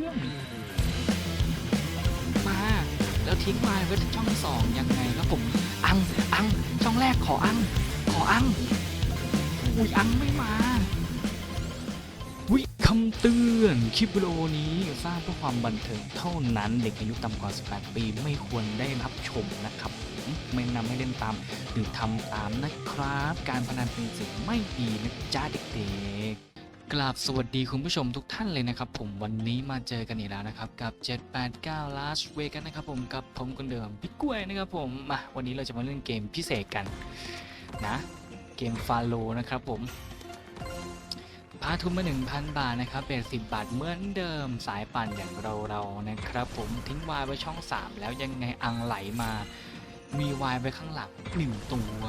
ื่อนมา แล้วทิ้งมาไว้ช่องสองยังไงครับผมอังอังช่องแรกขออัง ขออัง อุ้ยอังไม่มาวิคำเตือนคลิปวิดีโอนี้สร้างเพื่อความบันเทิงเท่านั้นเด็กอายุต่ำกว่า 18 ปีไม่ควรได้รับชมนะครับ ไม่นำให้เล่นตาม หรือทำตามนะครับ การพนันเป็นสิ่งไม่ดีนะจ้าเด็กๆ กราบสวัสดีคุณผู้ชมทุกท่านเลยนะครับผมวันนี้มาเจอกันอีกแล้วนะครับกับ 789 Last Vegas นะครับผมกับผมคนเดิมพี่กล้วยนะครับผมมาวันนี้เราจะมาเล่นเกมพิเศษกันนะเกมฟาโลนะครับผมพาทุนมา 1,000 บาทนะครับเป็น10 บาทเหมือนเดิมสายปั่นอย่างเราเรานะครับผมทิ้งวายไว้ช่อง 3 แล้วยังไงอังไหลมามีวายไว้ข้างหลังหนึ่งตัว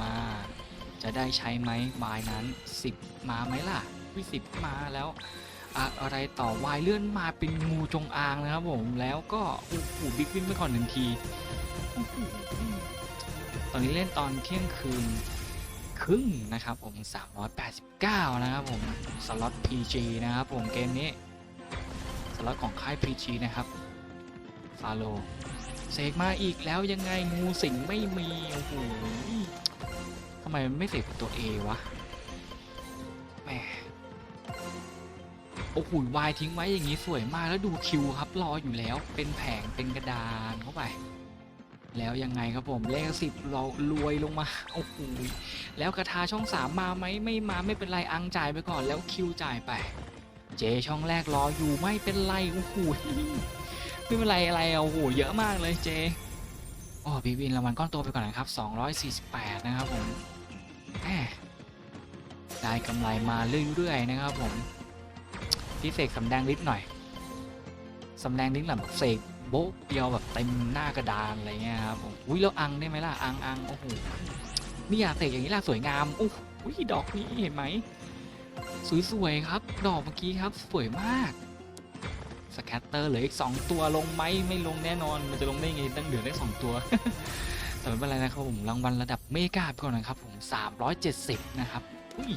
จะได้ใช้ไหมวายนั้น 10 มาไหมล่ะ วิสิบมาแล้วอะอะไรต่อวายเลื่อนมาเป็นงูจงอางนะครับผมแล้วก็โอ้โหบิ๊กวินไปก่อนหนึ่งที ตอนนี้เล่นตอนเที่ยงคืนครึ่งนะครับผม 389 นะครับผม สล็อต PG นะครับผมเกมนี้ สล็อตของค่าย PG นะครับฟาโลเสกมาอีกแล้วยังไงงูสิงไม่มี โอ้โหทำไมมันไม่เสกตัว A วะแหม โอ้โหวายทิ้งไว้อย่างนี้สวยมากแล้วดูคิวครับรออยู่แล้วเป็นแผงเป็นกระดานเข้าไป แล้วยังไงครับผมเลขสิบเรารวยลงมาโอ้โหแล้วกระทาช่องสามมาไหมไม่มาไม่เป็นไรอังจ่ายไปก่อนแล้วคิวจ่ายไป เจช่องแรกรออยู่ไม่เป็นไรโอ้โหไม่เป็นไรอะไรอะโอ้โหเยอะมากเลยเจอ๋อบีวินรางวัลก้อนโตไปก่อนนะครับ 248 นะครับผมได้กำไรมาเรื่อยๆนะครับผม พี่เสกสำแดงฤทธิ์หน่อยสำแดงฤทธิ์แบบเสกโบ๊ะเดียวแบบเต็มหน้ากระดานอะไรเงี้ยครับผมอุ้ยแล้วอังได้ไหมล่ะอังอังโอ้โหนี่อยากเสกอย่างนี้ล่ะสวยงามโอ้โหดอกนี้เห็นไหมสวยๆครับ ดอกเมื่อกี้ครับสวยมากสแคตเตอร์เหลืออีก2ตัวลงไหมไม่ลงแน่นอน มันจะลงได้ไงตั้งเหลือได้2ตัวแต่ไม่เป็นไรนะครับผมรางวัลระดับเมกาไปก่อนนะครับผม 370 นะครับอุ้ย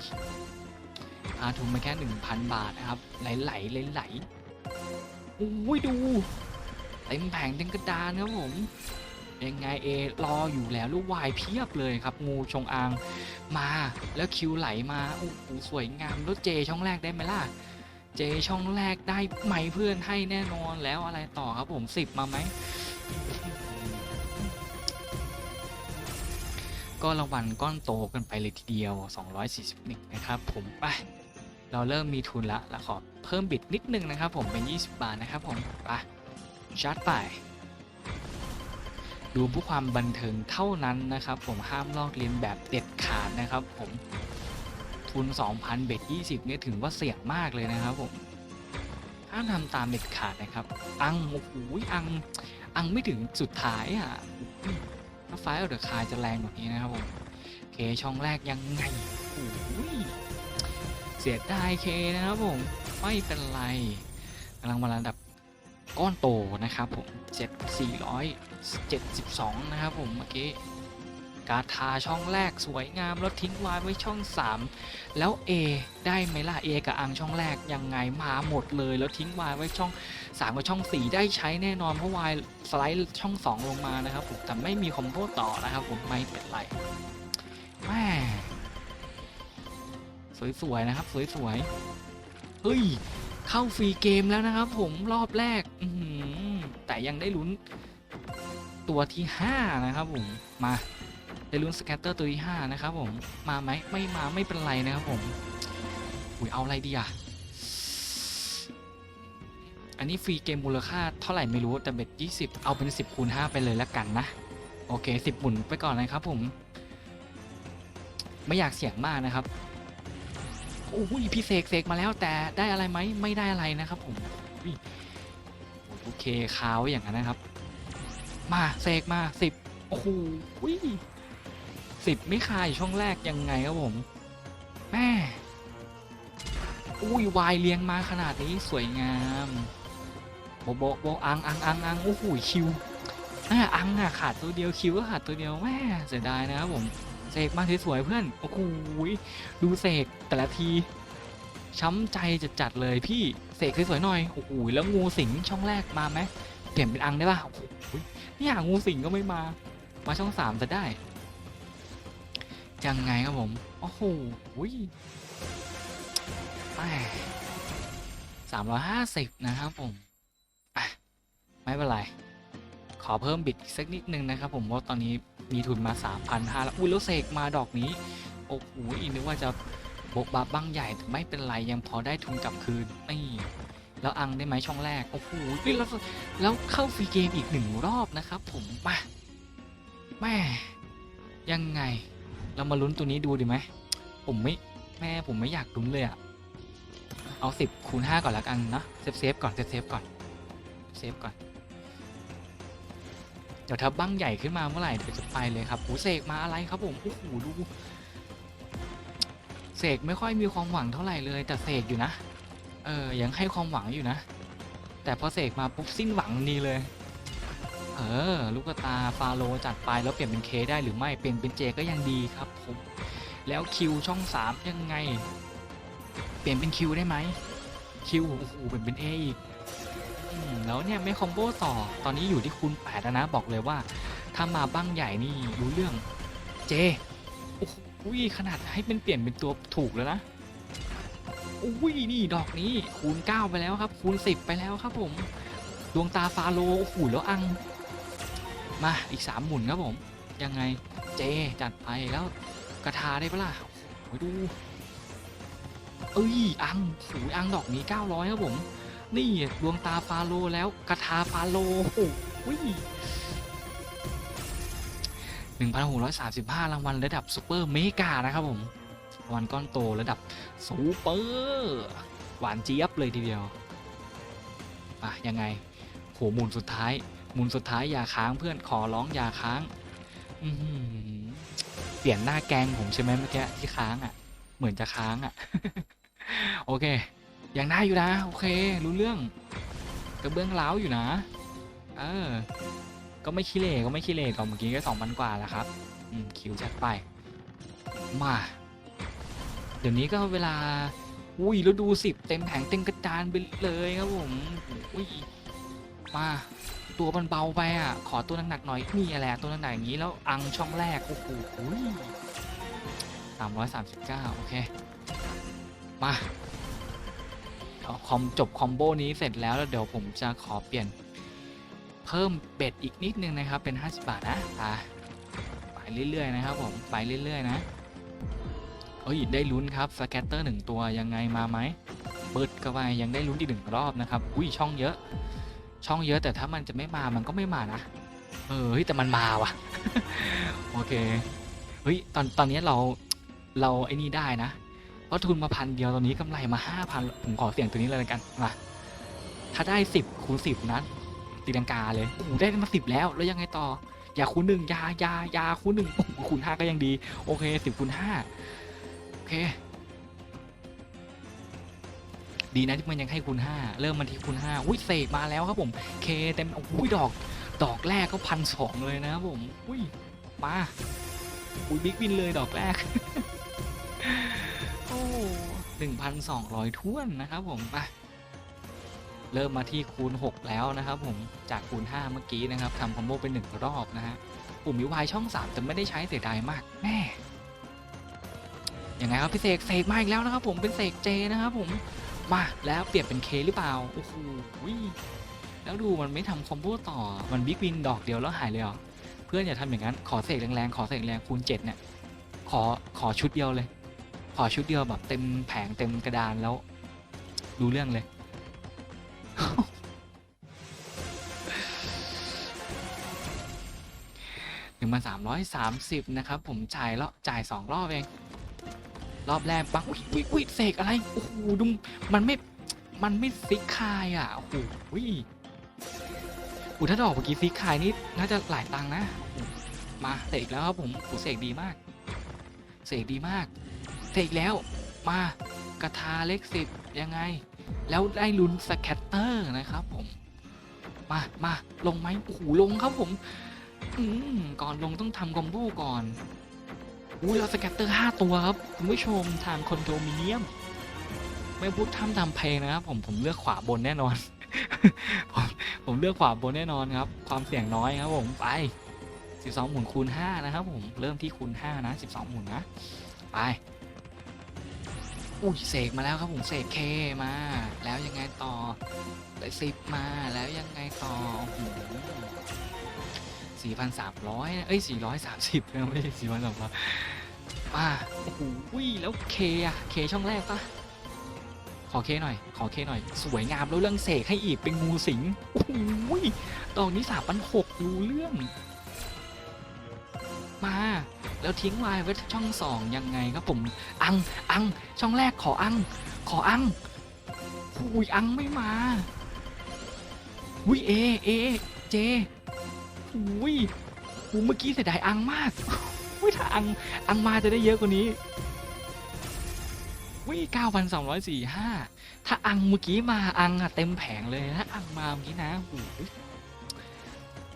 พาทุนมาแค่ 1,000 บาทนะครับ ไหลไหลไหลไหลๆอุ้ยดูเต็มแผงเต็มกระดานครับผมยังไงเอรออยู่แล้วลูกวายเพียบเลยครับ งูชงอางมาแล้วคิวไหลมาโอ้โหสวยงามแล้วเจช่องแรกได้ไหมล่ะ เจช่องแรกได้ไหมเพื่อนให้แน่นอนแล้วอะไรต่อครับผมสิบมาไหมก็รางวัลก้อนโตกันไปเลยทีเดียว 241 นะครับผมไป เราเริ่มมีทุนละเราขอเพิ่มบิดนิดนึงนะครับผมเป็น 20 บาทนะครับผมไปชาร์จไปดูเพื่อความบันเทิงเท่านั้นนะครับ ผมห้ามลอกเลียนแบบเด็ดขาดนะครับผมทุน 2,000 เบ็ด 20 เนี่ยถือว่าเสี่ยงมากเลยนะครับผมห้ามทำตามเด็ดขาดนะครับ อัง โอ้โหอัง อังไม่ถึงสุดท้ายอะถ้าไฟเอาเดอะคายจะแรงกว่านี้นะครับผม เคช่องแรกยังไงโอ้โห เสียดายเคนะครับผมไม่เป็นไรกำลังมาระดับก้อนโตนะครับผม7 472นะครับผมเมื่อกี้กาทาช่องแรกสวยงามแล้วทิ้งวายไว้ช่อง 3 แล้ว A ได้ไหมล่ะ A กับอังช่องแรกยังไงมาหมดเลย แล้วทิ้งวายไว้ช่อง 3 กับช่อง 4 ได้ใช้แน่นอนเพราะวายสไลด์ช่อง 2 ลงมานะครับผมแต่ไม่มีคอมโบต่อนะครับผมไม่เป็นไรแม่ สวยๆนะครับ สวยๆเฮ้ยเข้าฟรีเกมแล้วนะครับ ผมรอบแรกแต่ยังได้ลุ้นตัวที่5นะครับผมมาได้ลุ้นสแกตเตอร์ตัวที่5นะครับผมมาไหมไม่มาไม่เป็นไรนะครับผมอุยเอาอะไรดีอะอันนี้ฟรีเกมมูลค่าเท่าไหร่ไม่รู้แต่เบ็ด20 เอาเป็น 10คูณ5ไปเลยแล้วกันนะโอเค 10หมุนไปก่อนนะครับผม ไม่อยากเสี่ยงมากนะครับ โอ้ยพี่เสกเสกมาแล้วแต่ได้อะไรไหมไม่ได้อะไรนะครับผมโอเคคาวอย่างนั้นนะครับ มาเสกมาสิบโอ้โหสิบไม่คายช่องแรกยังไงครับผมแม่อุ้ยวายเลี้ยงมาขนาดนี้สวยงามโบโบโบอังอังอังอังโอ้โหคิวอะอังอะขาดตัวเดียวคิวก็ขาดตัวเดียวแม่เสียดายนะครับผม เสกมาสวยๆเพื่อนโอ้โหดูเสกแต่ละทีช้ำใจจะจัดๆเลยพี่เสกสวยๆหน่อยโอ้โหแล้วงูสิงช่องแรกมาไหมเปลี่ยนเป็นอังได้ป่ะโอ้โหนี่ยงูสิงก็ไม่มา มาช่องสามจะได้ยังไงครับผมโอ้โหสามร้อยห้าสิบนะครับผมไม่เป็นไร ขอเพิ่มบิดอีกสักนิดนึงนะครับผมเพราะตอนนี้ มีทุนมา 3,500แล้วอุ้ยแล้วเสกมาดอกนี้ โอ้โหนึกว่าจะบกบับบ้างใหญ่แต่ไม่เป็นไรยังพอได้ทุนกลับคืนนี่แล้วอังได้ไหมช่องแรก โอ้โหแล้วแล้วเข้าฟรีเกมอีกหนึ่งรอบนะครับ ผมมาแม่ยังไง เรามาลุ้นตัวนี้ดูดีไหมผมไม่แม่ผมไม่อยากลุ้นเลยอะเอาสิบคูณห้าก่อนละกันนะเซฟเซฟก่อนเซฟเซฟก่อนเซฟก่อน ดี๋ยวถ้าบั้งใหญ่ขึ้นมาเมื่อไหร่เดี๋ยวจะไปเลยครับหูเสกมาอะไรครับผมโอ้โหดูเสกไม่ค่อยมีความหวังเท่าไหร่เลย แต่เสกอยู่นะ เออยังให้ความหวังอยู่นะ แต่พอเสกมาปุ๊บสิ้นหวังนี่เลย เออ ลูกตาฟาโลจัดไปแล้วเปลี่ยนเป็นเคได้หรือไม่เปลี่ยนเป็นเจก็ยังดีครับผมแล้วคิวช่องสามยังไง เปลี่ยนเป็นคิวได้ไหมคิวโอ้โหเปลี่ยนเป็นเออีก แล้วเนี่ยไม่คอมโบต่อ ตอนนี้อยู่ที่คูณ8แล้วนะ บอกเลยว่า ถ้ามาบ้างใหญ่นี่รู้เรื่องเจโอ้โหขนาดให้เป็นเปลี่ยนเป็นตัวถูกแล้วนะอุ้ยนี่ดอกนี้คูณ 9 ไปแล้วครับ คูณ 10 ไปแล้วครับผม ดวงตาฟาโลโอ้โหแล้วอัง มาอีก 3 หมุนครับผม ยังไงเจจัดไปแล้วกระทาได้ปะล่ะโอ้ยดู เอ้ยอังโอ้ยอังดอกนี้ 900 ครับผม นี่ดวงตาฟาโลแล้วกระทาฟาโลโอ้ยหนึ่งพันหกร้อยสามสิบห้ารางวัลระดับซูเปอร์เมกานะครับผมรางวัลก้อนโตระดับซูเปอร์หวานเจี๊ยบเลยทีเดียวอะยังไงโหหมุนสุดท้ายหมุนสุดท้ายอย่าค้างเพื่อนขอร้องอย่าค้างเปลี่ยนหน้าแกงผมใช่ไหมเมื่อกี้ที่ค้างอะ เหมือนจะค้างอะ โอเค ยังได้อยู่นะ โอเค รู้เรื่องกระเบื้องเล้าอยู่นะ เออ ก็ไม่ขี้เหร่ก็ไม่ขี้เหร่ก่อเมื่อกี้ก็สองพันกว่าแล้วครับ อืม คิวจัดไป มา เดี๋ยวนี้ก็เวลา อุ้ยแล้วดูสิบเต็มแผงเต็มกระดานไปเลยครับผม อุ้ย มา ตัวมันเบาไปอะ ขอตัวหนักๆหน่อย นี่อะไรตัวหนักๆอย่างนี้แล้วอังช่องแรก โอ้โหสามร้อยสามสิบเก้าโอเค มา คอมจบคอมโบนี้เสร็จแล้วแล้วเดี๋ยวผมจะขอเปลี่ยนเพิ่มเบ็ดอีกนิดนึงนะครับเป็น 50 บาทนะอะไปเรื่อยๆนะครับผมไปเรื่อยๆนะเอ้ยได้ลุ้นครับสแกตเตอร์หนึ่งตัวยังไงมาไหมเบิดก็ไปยังได้ลุ้นอีกหนึ่งรอบนะครับอุ้ยช่องเยอะ ช่องเยอะแต่ถ้ามันจะไม่มามันก็ไม่มานะเออแต่มันมาว่ะโอเคเฮ้ยตอนตอนนี้เราเราไอ้นี่ได้นะ ราะทุนมาพันเดียวตอนนี้กำไรมาห้าพันผมขอเสี่ยงตัวนี้เลยละกันมาถ้าได้สิบคูณสิบนะตีลังกาเลยโอ้โหได้มาสิบแล้วแล้วยังไงต่อ อย่าคูณหนึ่งยายายาคูณหนึ่งคูณห้าก็ยังดี โอเคสิบคูณห้าโอเค ดีนะที่มันยังให้คูณห้าเริ่มมันที่คูณห้าอุ้ยเสกมาแล้วครับผมเคเต็มโอ้ยดอก ดอกแรกก็พันสองเลยนะครับผมอุ้ยมาอุ้ยบิ๊กวินเลยดอกแรก 1,200ท้วนนะครับผมมาเริ่มมาที่คูณ 6 แล้วนะครับผมจากคูณ 5 เมื่อกี้นะครับทำคอมโบเป็น 1 รอบนะฮะปุ่มมิวายช่อง 3 จะไม่ได้ใช้เสียดายมากแม่ยังไงครับพี่เสกเสกมาอีกแล้วนะครับผมเป็นเสกเจนะครับผมมาแล้วเปลี่ยนเป็นเคหรือเปล่าโอ้โหแล้วดูมันไม่ทำคอมโบต่อมันบิ๊กวินดอกเดียวแล้วหายเลยเหรอเพื่อนอย่าทำอย่างนั้นขอเสกแรงๆขอเสกแรงคูณ7เนี่ยขอขอชุดเดียวเลย ขอชุดเดียวแบบเต็มแผงเต็มกระดานแล้ว ดูเรื่องเลยหนึ่งพันสามร้อยสามสิบนะครับ ผมจ่ายแล้วจ่ายสองรอบเอง รอบแรกปังอุ้ยอุ้ยอุ้ยเสกอะไร โอ้โหดุมมันไม่มันไม่ฟิกคายอะ โอ้โหอุ้ยถ้าดอกเมื่อกี้ฟิกคายนี่น่าจะหลายตังนะ มาเสกแล้วครับผมโอ้เสกดีมาก เสกดีมาก เสกแล้วมากระทาเล็กสิบยังไง แล้วได้ลุ้นสแคตเตอร์นะครับผม มามาลงไหมโอ้โหลงครับผม อืมก่อนลงต้องทำคอมโบก่อนอุ้ยเราสแกตเตอร์ห้าตัวครับคุณผู้ชมทางคอนโดมิเนียม ไม่พูดทำทำเพลงนะครับผมผมเลือกขวาบนแน่นอนผมผมเลือกขวาบนแน่นอนครับ ความเสี่ยงน้อยครับผมไป 12 หมุนคูณ5นะครับผมเริ่มที่คูณ5นะ 12 หมุนนะ ไป อุ้ยเสกมาแล้วครับผมเสกเคมา แล้วยังไงต่อได้สิบมาแล้วยังไงต่อโอ้โหสี่พันสามร้อยเอ้ยสี่ร้อยสามสิบนะไม่ใช่สี่พันสามร้อยมาโอ้โหแล้วเคอะเคช่องแรกปะขอเคหน่อย ขอเคหน่อย สวยงามแล้วเรื่องเสกให้อีกเป็นงูสิงโอ้โหดอกนี้สามพันหกรู้เรื่อง มา แล้วทิ้งไว้ไว้ช่องสองยังไงครับผมอังอังช่องแรกขออัง ขออังอุ้ยอังไม่มาอุ้ยเอเอเจอุ้ยอูเมื่อกี้เสียดายอังมากอุ้ยถ้าอังอังมาจะได้เยอะกว่านี้อุ้ยเก้าพันสองร้อยสี่ห้าถ้าอังเมื่อกี้มาอังอะเต็มแผงเลยถ้าอังมาเมื่อกี้นะโอ้ย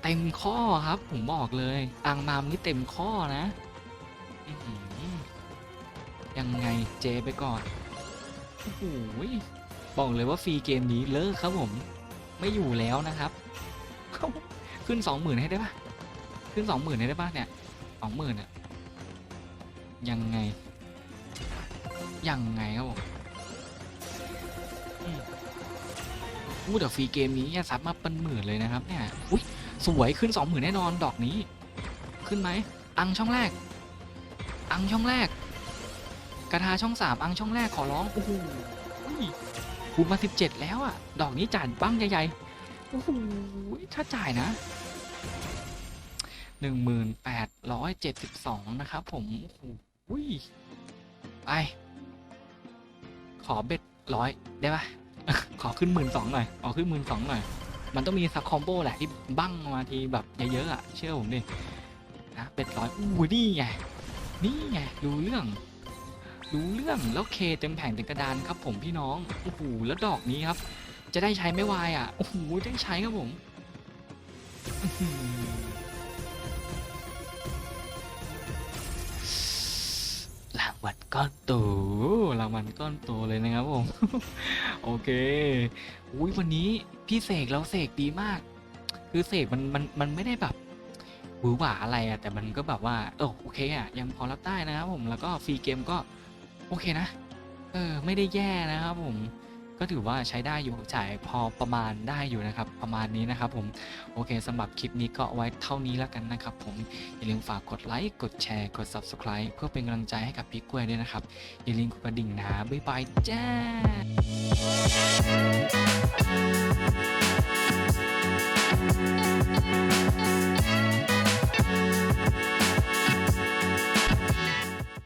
เต็มข้อครับ ผมบอกเลย อังมาเมื่อกี้เต็มข้อนะ ยังไงเจไปก่อน โอ้โหบอกเลยว่าฟรีเกมนี้เลิกครับผม ไม่อยู่แล้วนะครับ ขึ้นสองหมื่นให้ได้ปะขึ้นสองหมื่นให้ได้ปะเนี่ยสองหมื่นอะยังไง ยังไงครับผมอู้แต่ฟรีเกมนี้เนี่ยซับมาเป็นหมื่นเลยนะครับเนี่ย อุ้ยสวยขึ้นสองหมื่นแน่นอนดอกนี้ ขึ้นไหมอังช่องแรก อังช่องแรก กระทาช่องสามอังช่องแรกขอร้องโอ้โหคูณมาสิบเจ็ดแล้วอะ ดอกนี้จ่ายบ้างใหญ่ๆโอ้โหถ้าจ่ายนะหนึ่งหมื่นแปดร้อยเจ็ดสิบสองนะครับผมโอ้โหไป ขอเบ็ดร้อยได้ปะขอขึ้นหมื่นสองหน่อยขอขึ้นหมื่นสองหน่อย มันต้องมีสักคอมโบแหละที่บั้งมาทีแบบเยอะๆอะ เชื่อผมดินะเบ็ดร้อยอู้นี่ไง นี่ไงดูเรื่องดูเรื่องแล้วเคเต็มแผงเต็มกระดานครับผมพี่น้องโอ้โหแล้วดอกนี้ครับ จะได้ใช้ไม่วายอะโอ้โหได้ใช้ครับผมอื้อหือรางวัลก้อนโตรางวัลก้อนโตเลยนะครับผม โอเคอุ้ยวันนี้พี่เสกเราเสกดีมาก คือเสกมันมันมันไม่ได้แบบ หวือหวาอะไรอะแต่มันก็แบบว่าเออโอเคอะยังพอรับได้นะครับผมแล้วก็ฟรีเกมก็โอเคนะเออไม่ได้แย่นะครับผมก็ถือว่าใช้ได้อยู่จ่ายพอประมาณได้อยู่นะครับประมาณนี้นะครับผมโอเคสำหรับคลิปนี้ก็ไว้เท่านี้แล้วกันนะครับผมอย่าลืมฝากกดไลค์กดแชร์กด Subscribe เพื่อเป็นกำลังใจให้กับพี่กล้วยด้วยนะครับอย่าลืมกดกระดิ่งนะบ๊ายบายจ้า